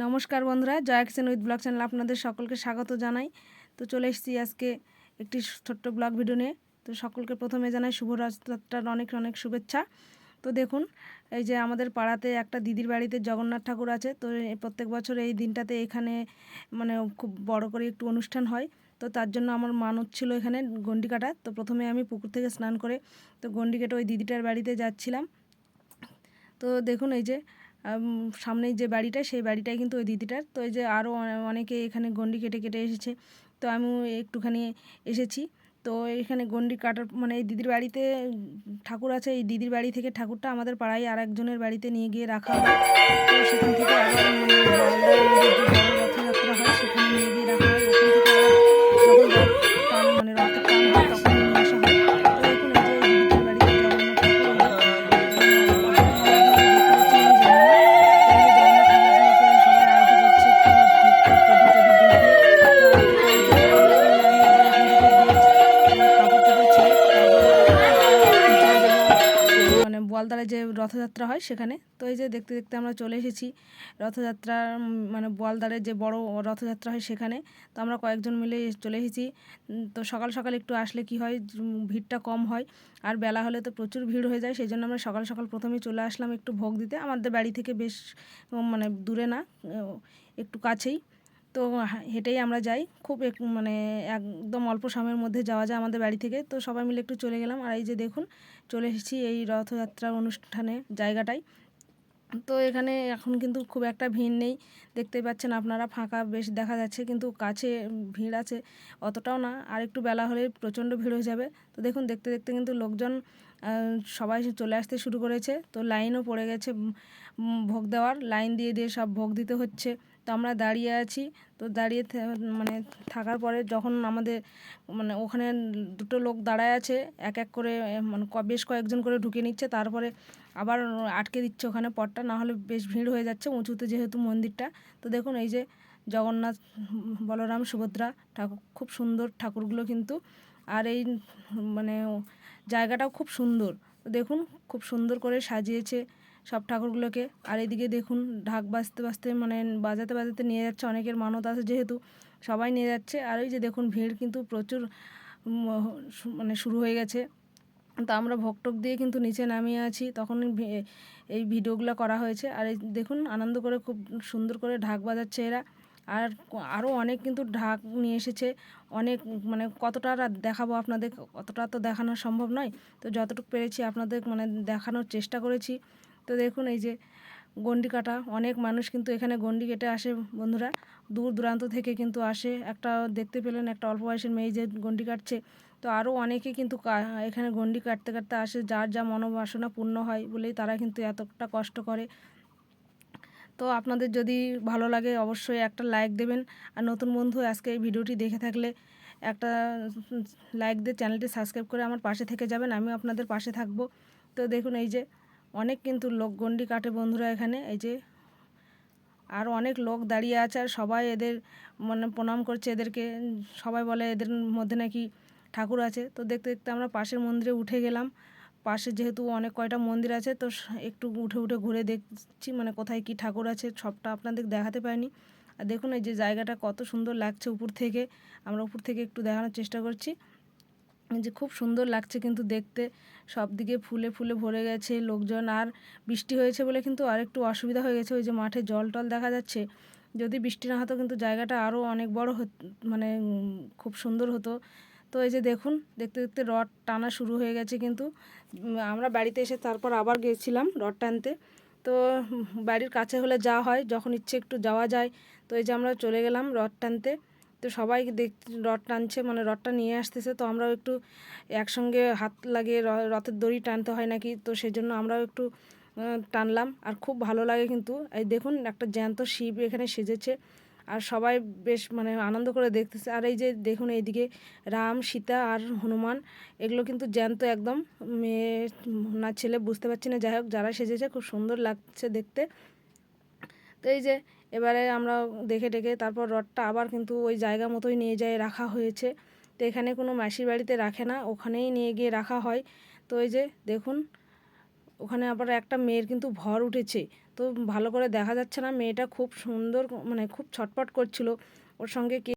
নমস্কার বন্ধুরা, Jaya kitchen with blog channel আপনাদের সকলকে স্বাগত জানাই। তো চলে এসেছি আজকে একটি ছোট্ট ব্লগ ভিডিও নিয়ে। তো সকলকে প্রথমে জানাই শুভ রথযাত্রার অনেক অনেক শুভেচ্ছা। তো দেখুন, এই যে আমাদের পাড়াতে একটা দিদির বাড়িতে জগন্নাথ ঠাকুর আছে। তো প্রত্যেক বছর এই দিনটাতে এখানে মানে খুব বড় করে একটু অনুষ্ঠান হয়। তো তার জন্য আমার মানত ছিল এখানে গন্ডি কাটা তো প্রথমে আমি পুকুর থেকে স্নান করে, তো গন্ডি কেটে ওই দিদিটার বাড়িতে যাচ্ছিলাম। তো দেখুন, এই যে আম, সামনেই যে বাড়িটা সেই বাড়িটাই কিন্তু ওই দিদিটার। তো এই যে আরও অনেকে এখানে গন্ডি কেটে কেটে এসেছে। তো আমি একটুখানি এসেছি। তো এখানে গন্ডি কাটার মানে এই দিদির বাড়িতে ঠাকুর আছে এই দিদির বাড়ি থেকে ঠাকুরটা আমাদের পাড়ায় আর একজনের বাড়িতে নিয়ে গিয়ে রাখা হয়। তো সেখান থেকে রথযাত্রা হয় বোয়ালদারে যে রথযাত্রা হয় সেখানে। তো এই যে দেখতে দেখতে আমরা চলে এসেছি রথযাত্রা উম, মানে বোয়ালদারে যে বড় রথযাত্রা হয় সেখানে। তো আমরা কয়েকজন মিলে চলে এসেছি। তো সকাল সকাল একটু আসলে কি হয় ভিড়টা কম হয় আর বেলা হলে তো প্রচুর ভিড় হয়ে যায়। সেই জন্য আমরা সকাল সকাল প্রথমেই চলে আসলাম একটু ভোগ দিতে। আমাদের বাড়ি থেকে বেশ মানে দূরে না একটু কাছেই। তো হেঁটেই আমরা যাই। খুব এক মানে একদম অল্প সময়ের মধ্যে যাওয়া যায় আমাদের বাড়ি থেকে। তো সবাই মিলে একটু চলে গেলাম। আর এই যে দেখুন, চলে এসেছি এই রথযাত্রার অনুষ্ঠানে জায়গাটায়। তো এখানে এখন কিন্তু খুব একটা ভিড় নেই। দেখতে পাচ্ছেন আপনারা, ফাঁকা বেশ দেখা যাচ্ছে, কিন্তু কাছে ভিড় আছে অতটাও না। আর একটু বেলা হলে প্রচণ্ড ভিড় হয়ে যাবে। তো দেখুন, দেখতে দেখতে কিন্তু লোকজন সবাই চলে আসতে শুরু করেছে। তো লাইনও পড়ে গেছে ভোগ দেওয়ার। লাইন দিয়ে দিয়ে সব ভোগ দিতে হচ্ছে। তো আমরা দাঁড়িয়ে আছি। তো দাঁড়িয়ে মানে থাকার পরে যখন আমাদের মানে ওখানে দুটো লোক দাঁড়ায় আছে, এক এক করে মানে বেশ কয়েকজন করে ঢুকে নিচ্ছে। তারপরে আবার আটকে দিচ্ছে ওখানে পটটা না হলে বেশ ভিড় হয়ে যাচ্ছে উঁচুতে যেহেতু মন্দিরটা। তো দেখুন এই যে জগন্নাথ, বলরাম, সুভদ্রা ঠাকুর, খুব সুন্দর ঠাকুরগুলো কিন্তু। আর এই মানে জায়গাটাও খুব সুন্দর। দেখুন খুব সুন্দর করে সাজিয়েছে। সব ঠাকুরগুলোকে। আর এদিকে দেখুন, ঢাক বাজতে বাজতে মানে বাজাতে বাজাতে নিয়ে যাচ্ছে অনেকের মানত আছে যেহেতু, সবাই নিয়ে যাচ্ছে। আর ওই যে দেখুন, ভিড় কিন্তু প্রচুর মানে শুরু হয়ে গেছে। তো আমরা ভোগটোক দিয়ে কিন্তু নিচে নামিয়ে আছি। তখন এই ভিডিওগুলো করা হয়েছে। আর এই দেখুন, আনন্দ করে খুব সুন্দর করে ঢাক বাজাচ্ছে এরা। আর আরও অনেক কিন্তু ঢাক নিয়ে এসেছে। অনেক মানে কতটা দেখাবো আপনাদের অতটা তো দেখানো সম্ভব নয়। তো যতটুকু পেরেছি আপনাদের মানে দেখানোর চেষ্টা করেছি। তো দেখুন এই যে গন্ডি কাটা, অনেক মানুষ কিন্তু এখানে গন্ডি কেটে আসে বন্ধুরা। দূর দূরান্ত থেকে কিন্তু আসে। একটা দেখতে পেলেন, একটা অল্প বয়সের মেয়ে যে গন্ডি কাটছে। তো আরও অনেকে কিন্তু এখানে গন্ডি কাটতে কাটতে আসে, যার যা মনোবাসনা পূর্ণ হয় বলেই তারা কিন্তু এতটা কষ্ট করে। তো আপনাদের যদি ভালো লাগে অবশ্যই একটা লাইক দেবেন। আর নতুন বন্ধু আজকে এই ভিডিওটি দেখে থাকলে একটা লাইক দিয়ে চ্যানেলটি সাবস্ক্রাইব করে আমার পাশে থেকে যাবেন। আমিও আপনাদের পাশে থাকব। তো দেখুন এই যে অনেক কিন্তু লোক গন্ডি কাটে বন্ধুরা এখানে, এই যে। আর অনেক লোক দাঁড়িয়ে আছে আর সবাই এদের মানে প্রণাম করছে এদেরকে। সবাই বলে এদের মধ্যে নাকি ঠাকুর আছে। তো দেখতে দেখতে আমরা পাশের মন্দিরে উঠে গেলাম। পাশে যেহেতু অনেক কয়টা মন্দির আছে, তো একটু উঠে উঠে ঘুরে দেখছি মানে কোথায় কি ঠাকুর আছে, সবটা আপনাদের দেখাতে পারিনি। আর দেখুন এই যে জায়গাটা কত সুন্দর লাগছে উপর থেকে। আমরা উপর থেকে একটু দেখানোর চেষ্টা করছি। যে খুব সুন্দর লাগছে কিন্তু দেখতে। সব দিকে ফুলে ফুলে ভরে গেছে, লোকজন আর বৃষ্টি হয়েছে বলে কিন্তু আর একটু অসুবিধা হয়ে গেছে। ওই যে মাঠে জল টল দেখা যাচ্ছে। যদি বৃষ্টি না হতো কিন্তু জায়গাটা আরও অনেক বড় হত- মানে খুব সুন্দর হতো। তো এই যে দেখুন, দেখতে দেখতে রড টানা শুরু হয়ে গেছে কিন্তু। আমরা বাড়িতে এসে তারপর আবার গিয়েছিলাম রড টানতে। তো বাড়ির কাছে হলে যাওয়া হয়, যখন ইচ্ছে একটু যাওয়া যায়। তো এই যে আমরা চলে গেলাম রড টানতে। তো সবাই দেখ রথ টানছে মানে রথটা নিয়ে আসতেছে। তো আমরাও একটু একসঙ্গে হাত লাগিয়ে রথের দড়ি টানতে হয় নাকি? তো সেই জন্য আমরাও একটু টানলাম। আর খুব ভালো লাগে কিন্তু। এই দেখুন, একটা জ্যান্ত শিব এখানে সেজেছে। আর সবাই বেশ মানে আনন্দ করে দেখতেছে। আর এই যে দেখুন, এইদিকে রাম, সীতা আর হনুমান, এগুলো কিন্তু জ্যান্ত একদম। মেয়ে না ছেলে বুঝতে পারছি না। যাই হোক, যারা সেজেছে, খুব সুন্দর লাগছে দেখতে। তো এই যে এবারে আমরা দেখে ডেকে তারপর রডটা আবার কিন্তু ওই জায়গা মতোই নিয়ে যায়, রাখা হয়েছে। তো এখানে কোনো মাসির বাড়িতে রাখে না, ওখানেই নিয়ে গিয়ে রাখা হয়। তো এই যে দেখুন, ওখানে আবার একটা মেয়ের কিন্তু ভর উঠেছে। তো ভালো করে দেখা যাচ্ছে না, মেয়েটা খুব সুন্দর মানে খুব ছটপট করছিল। ওর সঙ্গে কে